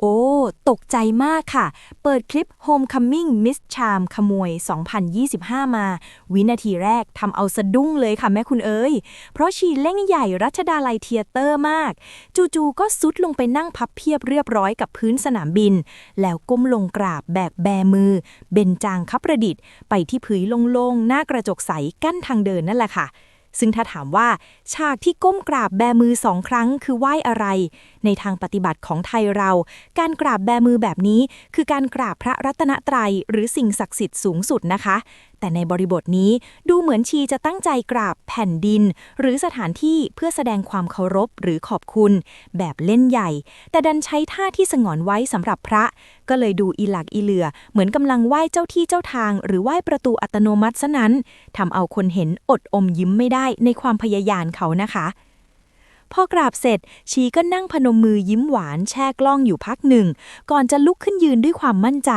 โอ้ ตกใจมากค่ะ เปิดคลิป Homecoming Miss Charm ขโมย 2025 มา วินาทีแรกทำเอาสะดุ้งเลยค่ะแม่คุณเอ๋ย เพราะชีเล่งใหญ่รัชดาลัยเทียเตอร์มาก จู่ๆก็ซุดลงไปนั่งพับเพียบเรียบร้อยกับพื้นสนามบิน แล้วก้มลงกราบแบบแบมือ เบนจางคับประดิษฐ์ ไปที่ผืนโล่งๆ หน้ากระจกใสกั้นทางเดินนั่นแหละค่ะ ซึ่งถ้าถามว่าฉากที่ก้มกราบแบมือสองครั้งคือไหว้อะไร ในทางปฏิบัติของไทยเรา การกราบแบมือแบบนี้ คือการกราบพระรัตนตรัยหรือสิ่งศักดิ์สิทธิ์สูงสุดนะคะ แต่ในบริบทนี้ดูเหมือนชีจะตั้งใจกราบแผ่นดิน หรือสถานที่เพื่อแสดงความเคารพหรือขอบคุณ แบบเล่นใหญ่ แต่ดันใช้ท่าที่สงอนไว้สำหรับพระ ก็เลยดูอีหลักอีเหลือ เหมือนกำลังไหว้เจ้าที่เจ้าทาง หรือไหว้ประตูอัตโนมัติซะนั้นทำเอาคนเห็นอดอมยิ้มไม่ได้ในความพยายามเขานะคะ พอกราบเสร็จ ชีก็นั่งพนมมือยิ้มหวานแช่กล้องอยู่พักหนึ่ง ก่อนจะลุกขึ้นยืนด้วยความมั่นใจ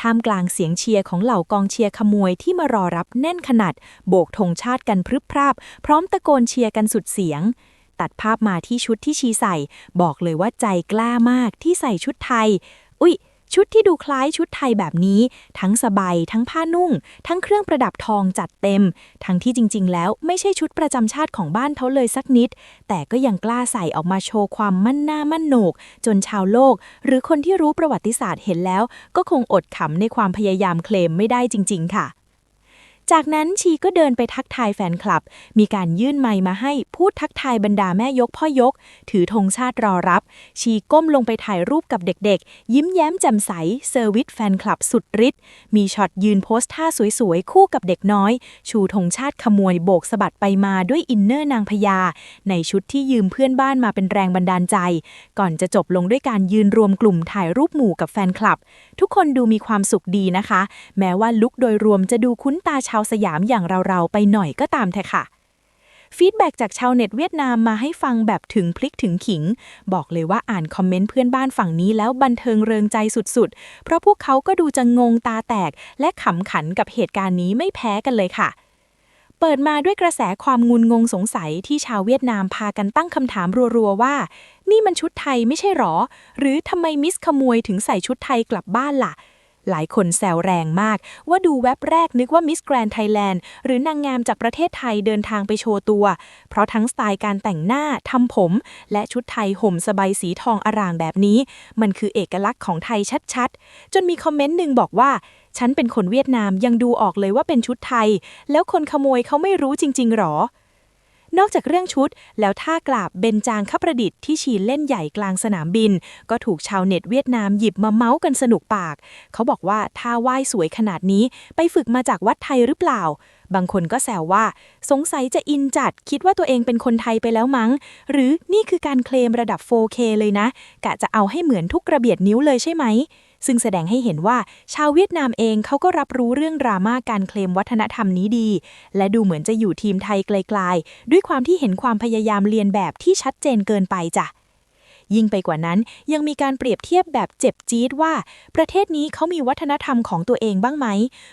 ท่ามกลางเสียงเชียร์ของเหล่ากองเชียร์ขโมยที่มารอรับแน่นขนาด โบกธงชาติกันพรึบพราบ พร้อมตะโกนเชียร์กันสุดเสียงตัดภาพมาที่ชุดที่ชีใส่ บอกเลยว่าใจกล้ามากที่ใส่ชุดไทย อุ๊ย ชุดที่ดูคล้ายชุดไทยแบบนี้ ทั้งสบายทั้งผ้านุ่ง ทั้งเครื่องประดับทองจัดเต็ม ทั้งที่จริง ๆ แล้วไม่ใช่ชุดประจำชาติของบ้านเขาเลยสักนิด แต่ก็ยังกล้าใส่ออกมาโชว์ความมั่นหน้ามั่นโหนก จนชาวโลก หรือคนที่รู้ประวัติศาสตร์เห็นแล้ว ก็คงอดขำในความพยายามเคลมไม่ได้จริง ๆ ค่ะ จากนั้นชีก็เดินไปทักทายแฟนคลับ มีการยื่นไมค์มาให้พูดทักทายบรรดาแม่ยกพ่อยก ถือธงชาติรอรับ ชีก้มลงไปถ่ายรูปกับเด็กๆ ยิ้มแย้มแจ่มใสเซอร์วิสแฟนคลับสุดฤทธิ์มีช็อตยืนโพสท่าสวยๆ คู่กับเด็กน้อย ชูธงชาติขมวยโบกสะบัดไปมาด้วยอินเนอร์นางพญาในชุดที่ยืมเพื่อนบ้านมาเป็นแรงบันดาลใจ ก่อนจะจบลงด้วยการยืนรวมกลุ่มถ่ายรูปหมู่กับแฟนคลับ ทุกคนดูมีความสุขดีนะคะ แม้ว่าลุคโดยรวมจะดูคุ้นตาชาวสยามอย่างเราๆไปหน่อยก็ตามเถอะค่ะฟีดแบ็จากชาวเน็ตเวียดนามมาให้ฟังแบบถึงพลิกถึงขิง บอกเลยว่าอ่านคอมเมนต์เพื่อนบ้านฝั่งนี้แล้วบันเทิงเริงใจสุดๆ เพราะพวกเขาก็ดูจะงงตาแตก และขำขันกับเหตุการณ์นี้ไม่แพ้กันเลยค่ะ เปิดมาด้วยกระแสความงุนงงสงสัยที่ชาวเวียดนามพากันตั้งคำถามรัวๆว่า นี่มันชุดไทยไม่ใช่หรอ หรือทำไมมิสขโมยถึงใส่ชุดไทยกลับบ้านล่ะ หลายคนแซวแรงมาก ว่าดูแว็บแรกนึกว่ามิสแกรนไทยแลนด์หรือนางงามจากประเทศไทยเดินทางไปโชว์ตัว เพราะทั้งสไตล์การแต่งหน้าทำผม และชุดไทยห่มสบายสีทองอร่างแบบนี้ มันคือเอกลักษณ์ของไทยชัดๆ จนมีคอมเมนต์หนึ่งบอกว่าฉันเป็นคนเวียดนามยังดูออกเลยว่าเป็นชุดไทย แล้วคนขโมยเขาไม่รู้จริงๆหรอ นอกจากเรื่องชุด แล้วท่ากราบเบนจางขับประดิษฐ์ที่ชีเล่นใหญ่กลางสนามบิน ก็ถูกชาวเน็ตเวียดนามหยิบมาเมาส์กันสนุกปาก เขาบอกว่าท่าไหว้สวยขนาดนี้ไปฝึกมาจากวัดไทยหรือเปล่า บางคนก็แซวว่า สงสัยจะอินจัดคิดว่าตัวเองเป็นคนไทยไปแล้วมั้ง หรือนี่คือการเคลมระดับ 4K เลยนะ กะจะเอาให้เหมือนทุกกระเบียดนิ้วเลยใช่ไหม ซึ่งแสดงให้เห็นว่าชาวเวียดนามเองเขาก็รับรู้เรื่องดราม่าการเคลมวัฒนธรรมนี้ดี และดูเหมือนจะอยู่ทีมไทยไกลๆ ด้วยความที่เห็นความพยายามเรียนแบบที่ชัดเจนเกินไปจ้ะยิ่งไปกว่านั้นยังมีการเปรียบเทียบแบบเจ็บจี๊ดว่า ประเทศนี้เขามีวัฒนธรรมของตัวเองบ้างไหม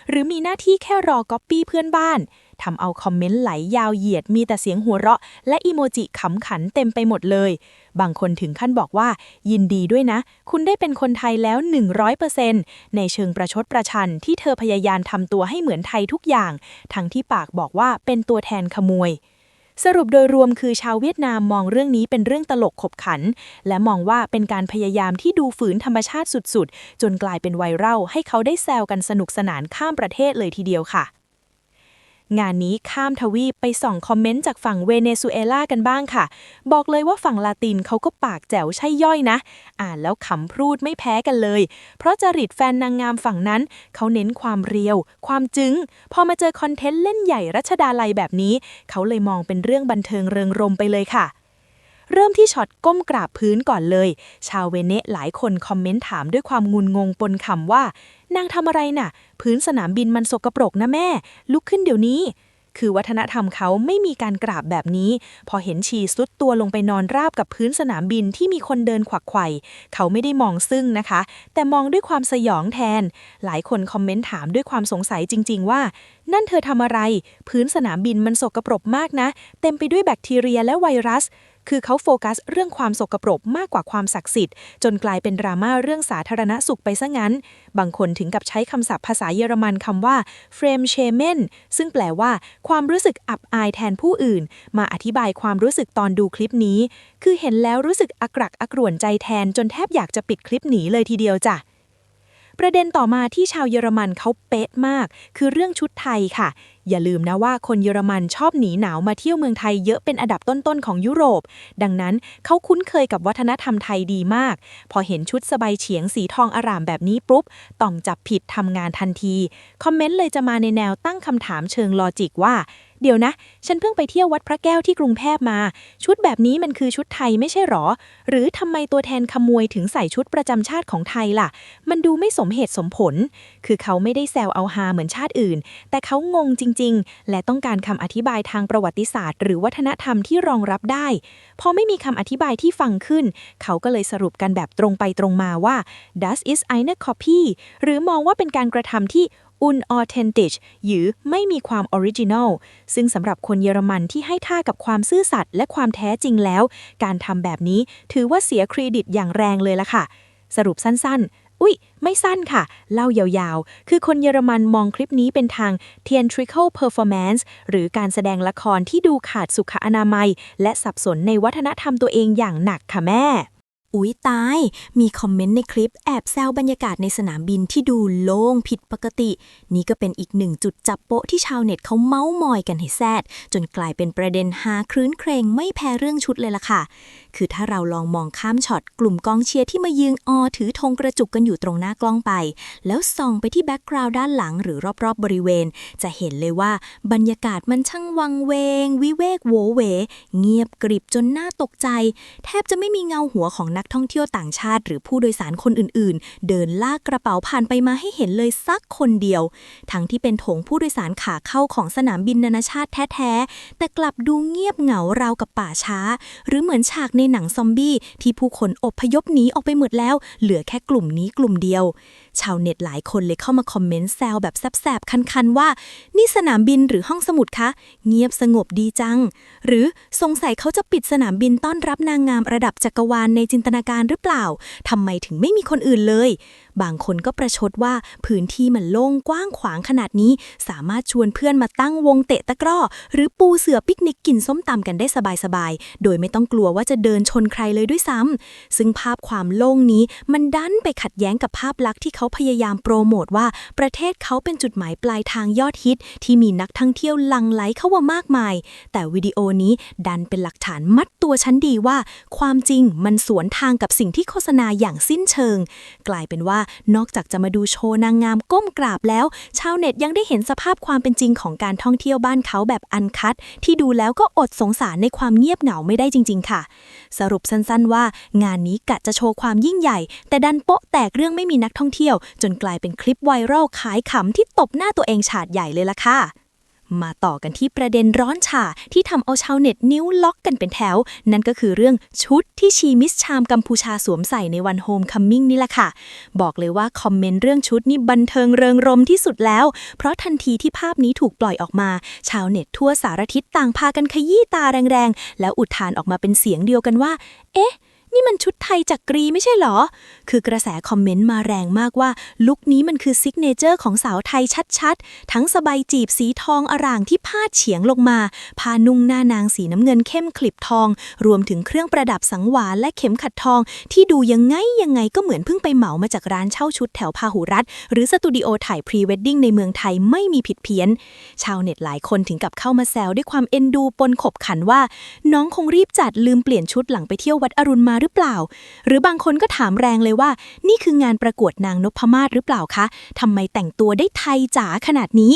หรือมีหน้าที่แค่รอก๊อปปี้เพื่อนบ้าน ทำเอาคอมเมนต์ไหลยาวเหยียดมีแต่เสียงหัวเราะ และอีโมจิขำขันเต็มไปหมดเลย บางคนถึงขั้นบอกว่า ยินดีด้วยนะ คุณได้เป็นคนไทยแล้ว 100%ในเชิงประชดประชันที่เธอพยายามทำตัวให้เหมือนไทยทุกอย่าง ทั้งที่ปากบอกว่าเป็นตัวแทนขโมยสรุปโดยรวมคือชาวเวียดนามมองเรื่องนี้เป็นเรื่องตลกขบขัน และมองว่าเป็นการพยายามที่ดูฝืนธรรมชาติสุดๆ จนกลายเป็นไวรัลให้เขาได้แซวกันสนุกสนานข้ามประเทศเลยทีเดียวค่ะ งานนี้ข้ามทวีปไปส่องคอมเมนต์จากฝั่งเวเนซุเอลากันบ้างค่ะ บอกเลยว่าฝั่งลาตินเขาก็ปากแจ๋วใช่ย่อยนะ อ่านแล้วขำพรูดไม่แพ้กันเลย เพราะจริตแฟนนางงามฝั่งนั้น เขาเน้นความเรียว ความจึง้ง พอมาเจอคอนเทนต์เล่นใหญ่รัชดาลัยแบบนี้ เขาเลยมองเป็นเรื่องบันเทิงเริงรมไปเลยค่ะเริ่มที่ช็อตก้มกราบพื้นก่อนเลย ชาวเวเนหลายคนคอมเมนต์ถามด้วยความงุนงงปนคำว่า นางทำอะไรน่ะ พื้นสนามบินมันสกปรกนะแม่ ลุกขึ้นเดี๋ยวนี้ คือวัฒนธรรมเขาไม่มีการกราบแบบนี้ พอเห็นชีสุดตัวลงไปนอนราบกับพื้นสนามบินที่มีคนเดินขวักไขว่เขาไม่ได้มองซึ่งนะคะ แต่มองด้วยความสยองแทน หลายคนคอมเมนต์ถามด้วยความสงสัยจริง ๆ ว่า นั่นเธอทำอะไร พื้นสนามบินมันสกปรกมากนะ เต็มไปด้วยแบคทีเรียและไวรัส คือเขาโฟกัสเรื่องความสกปรกมากกว่าความศักดิ์สิทธิ์ จนกลายเป็นดราม่าเรื่องสาธารณสุขไปซะงั้น บางคนถึงกับใช้คำศัพท์ภาษาเยอรมันคำว่า frame shamen ซึ่งแปลว่า ความรู้สึกอับอายแทนผู้อื่น มาอธิบายความรู้สึกตอนดูคลิปนี้ คือเห็นแล้วรู้สึกอักรักอักรวนใจแทนจนแทบอยากจะปิดคลิปหนีเลยทีเดียวจ้ะ ประเด็นต่อมาที่ชาวเยอรมันเขาเป๊ะมาก คือเรื่องชุดไทยค่ะ อย่าลืมนะว่าคนเยอรมันชอบหนีหนาวมาเที่ยวเมืองไทยเยอะเป็นอันดับต้นๆของยุโรป ดังนั้นเขาคุ้นเคยกับวัฒนธรรมไทยดีมาก พอเห็นชุดสบายเฉียงสีทองอร่ามแบบนี้ปุ๊บต้องจับผิดทำงานทันที คอมเมนต์เลยจะมาในแนวตั้งคำถามเชิงลอจิกว่า เดี๋ยวนะ ฉันเพิ่งไปเที่ยววัดพระแก้วที่กรุงเทพมา ชุดแบบนี้มันคือชุดไทยไม่ใช่หรอ หรือทำไมตัวแทนขโมยถึงใส่ชุดประจำชาติของไทยล่ะ มันดูไม่สมเหตุสมผล คือเขาไม่ได้แซวเอาฮาเหมือนชาติอื่น แต่เขางงจริง ๆ และต้องการคำอธิบายทางประวัติศาสตร์ หรือวัฒนธรรมที่รองรับได้ พอไม่มีคำอธิบายที่ฟังขึ้น เขาก็เลยสรุปกันแบบตรงไปตรงมาว่า das ist eine Copy หรือมองว่าเป็นการกระทำที่ unauthentic หรือไม่มีความ original ซึ่งสำหรับคนเยอรมันที่ให้ท่ากับความซื่อสัตย์และความแท้จริงแล้ว การทำแบบนี้ถือว่าเสียเครดิตอย่างแรงเลยละค่ะ สรุปสั้นๆ อุ๊ย ไม่สั้นค่ะ เล่ายาวๆ คือคนเยอรมันมองคลิปนี้เป็นทาง theatrical performance หรือการแสดงละครที่ดูขาดสุขอนามัย และสับสนในวัฒนธรรมตัวเองอย่างหนักค่ะแม่ อุ๊ยตาย มีคอมเมนต์ในคลิปแอบแซวบรรยากาศในสนามบินที่ดูโล่งผิดปกติ นี่ก็เป็นอีกหนึ่งจุดจับโปะที่ชาวเน็ตเขาเมาส์มอยกันให้แซด จนกลายเป็นประเด็นฮาครื้นเครงไม่แพ้เรื่องชุดเลยล่ะค่ะ คือถ้าเราลองมองข้ามช็อตกลุ่มกองเชียร์ที่มายืนออถือธงกระจุกกันอยู่ตรงหน้ากล้องไป แล้วส่องไปที่แบ็กกราวด์ด้านหลังหรือรอบๆบริเวณ จะเห็นเลยว่าบรรยากาศมันช่างวังเวง วิเวกโวเว เงียบกริบจนน่าตกใจ แทบจะไม่มีเงาหัวของนักท่องเที่ยวต่างชาติ หรือผู้โดยสารคนอื่นๆ เดินลากกระเป๋าผ่านไปมาให้เห็นเลยสักคนเดียว ทั้งที่เป็นโถงผู้โดยสารขาเข้าของสนามบินนานาชาติแท้ๆ แต่กลับดูเงียบเหงาราวกับป่าช้า หรือเหมือนฉากในหนังซอมบี้ที่ผู้คนอบพยพหนีออกไปหมดแล้ว เหลือแค่กลุ่มนี้กลุ่มเดียว ชาวเน็ตหลายคนเลยเข้ามาคอมเมนต์แซวแบบแสบๆ คันๆ ว่า นี่สนามบินหรือห้องสมุดคะ เงียบสงบดีจัง หรือสงสัยเขาจะปิดสนามบินต้อนรับนางงามระดับจักรวาลในจินตนาการหรือเปล่าทำไมถึงไม่มีคนอื่นเลย บางคนก็ประชดว่าพื้นที่มันโล่งกว้างขวางขนาดนี้ สามารถชวนเพื่อนมาตั้งวงเตะตะกร้อ หรือปูเสือปิกนิกกินส้มตำกันได้สบายๆ โดยไม่ต้องกลัวว่าจะเดินชนใครเลยด้วยซ้ำซึ่งภาพความโล่งนี้มันดันไปขัดแย้งกับภาพลักษณ์ที่เขาพยายามโปรโมทว่า ประเทศเขาเป็นจุดหมายปลายทางยอดฮิต ที่มีนักท่องเที่ยวลังไหลเข้ามามากมาย แต่วิดีโอนี้ดันเป็นหลักฐานมัดตัวฉันดีว่า ความจริงมันสวนทางกับสิ่งที่โฆษณาอย่างสิ้นเชิง กลายเป็นว่านอกจากจะมาดูโชว์นางงามก้มกราบแล้ว ชาวเน็ตยังได้เห็นสภาพความเป็นจริงของการท่องเที่ยวบ้านเขาแบบอันคัด ที่ดูแล้วก็อดสงสารในความเงียบเหงาไม่ได้จริง ๆ ค่ะ สรุปสั้นๆว่า งานนี้กะจะโชว์ความยิ่งใหญ่ แต่ดันโป๊ะแตกเรื่องไม่มีนักท่องเที่ยว จนกลายเป็นคลิปไวรัลขายขำที่ตบหน้าตัวเองฉาดใหญ่เลยล่ะค่ะ มาต่อกันที่ประเด็นร้อนฉาที่ทำเอาชาวเน็ตนิ้วล็อกกันเป็นแถว นั่นก็คือเรื่องชุดที่ชีมิสชามกัมพูชาสวมใส่ในวันโฮมคัมมิ่งนี่แหละค่ะ บอกเลยว่าคอมเมนต์เรื่องชุดนี่บันเทิงเริงรมที่สุดแล้ว เพราะทันทีที่ภาพนี้ถูกปล่อยออกมา ชาวเน็ตทั่วสารทิศต่างพากันขยี้ตาแรงๆ แล้วอุทานออกมาเป็นเสียงเดียวกันว่า เอ๊ะ นี่มันชุดไทยจากกรีไม่ใช่หรอ คือกระแสคอมเมนต์มาแรงมากว่า ลุคนี้มันคือซิกเนเจอร์ของสาวไทยชัดๆ ทั้งสบายจีบสีทองอร่างที่พาดเฉียงลงมาผ้านุ่งหน้านางสีน้ำเงินเข้มคลิปทอง รวมถึงเครื่องประดับสังวานและเข็มขัดทอง ที่ดูยังไงยังไงก็เหมือนเพิ่งไปเหมามาจากร้านเช่าชุดแถวพาหุรัตหรือสตูดิโอถ่ายพรีเวดดิ้งในเมืองไทยไม่มีผิดเพี้ยน ชาวเน็ตหลายคนถึงกับเข้ามาแซวด้วยความเอ็นดูปนขบขันว่า น้องคงรีบจัดลืมเปลี่ยนชุดหลังไปเที่ยววัดอรุณมาหรือเปล่า หรือบางคนก็ถามแรงเลยว่า นี่คืองานประกวดนางนพมาศหรือเปล่าคะทำไมแต่งตัวได้ไทยจ๋าขนาดนี้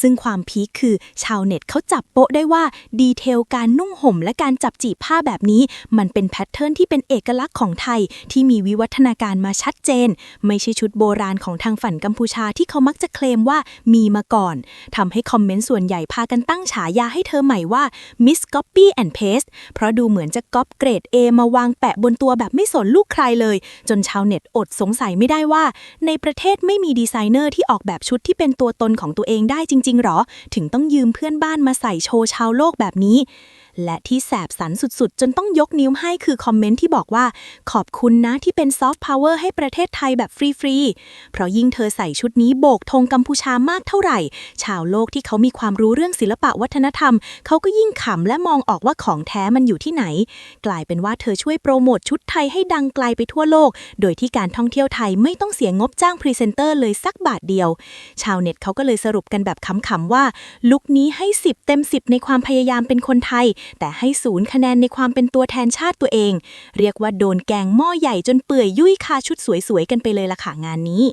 ซึ่งความพีคคือชาวเน็ตเขาจับโป๊ะได้ว่าดีเทลการนุ่งห่มและการจับจีบผ้าแบบนี้ มันเป็นแพทเทิร์นที่เป็นเอกลักษณ์ของไทยที่มีวิวัฒนาการมาชัดเจน ไม่ใช่ชุดโบราณของทางฝั่งกัมพูชาที่เขามักจะเคลมว่ามีมาก่อนทำให้คอมเมนต์ส่วนใหญ่พากันตั้งฉายาให้เธอใหม่ว่า Miss Copy and Paste เพราะดูเหมือนจะก๊อปเกรด A มาวางแปะบนนตัวแบบไม่สนลูกใครเลย จนชาวเน็ตอดสงสัยไม่ได้ว่า ในประเทศไม่มีดีไซเนอร์ที่ออกแบบชุดที่เป็นตัวตนของตัวเองได้จริง ๆหรอ ถึงต้องยืมเพื่อนบ้านมาใส่โชว์ชาวโลกแบบนี้และที่แสบสันสุดๆ จนต้องยกนิ้วให้คือคอมเมนต์ที่บอกว่า ขอบคุณนะที่เป็นซอฟต์พาวเวอร์ให้ประเทศไทยแบบฟรีๆ เพราะยิ่งเธอใส่ชุดนี้โบกธงกัมพูชามากเท่าไหร่ ชาวโลกที่เขามีความรู้เรื่องศิลปะวัฒนธรรม เขาก็ยิ่งขำและมองออกว่าของแท้มันอยู่ที่ไหน กลายเป็นว่าเธอช่วยโปรโมทชุดไทยให้ดังไกลไปทั่วโลก โดยที่การท่องเที่ยวไทยไม่ต้องเสียงบจ้างพรีเซนเตอร์เลยสักบาทเดียว ชาวเน็ตเขาก็เลยสรุปกันแบบขำๆว่า ลุคนี้ให้ 10 เต็ม 10 ในความพยายามเป็นคนไทย แต่ให้ศูนย์คะแนนในความเป็นตัวแทนชาติตัวเอง เรียกว่าโดนแกงหม้อใหญ่จนเปื่อยยุ่ยคาชุดสวยๆกันไปเลยละค่ะงานนี้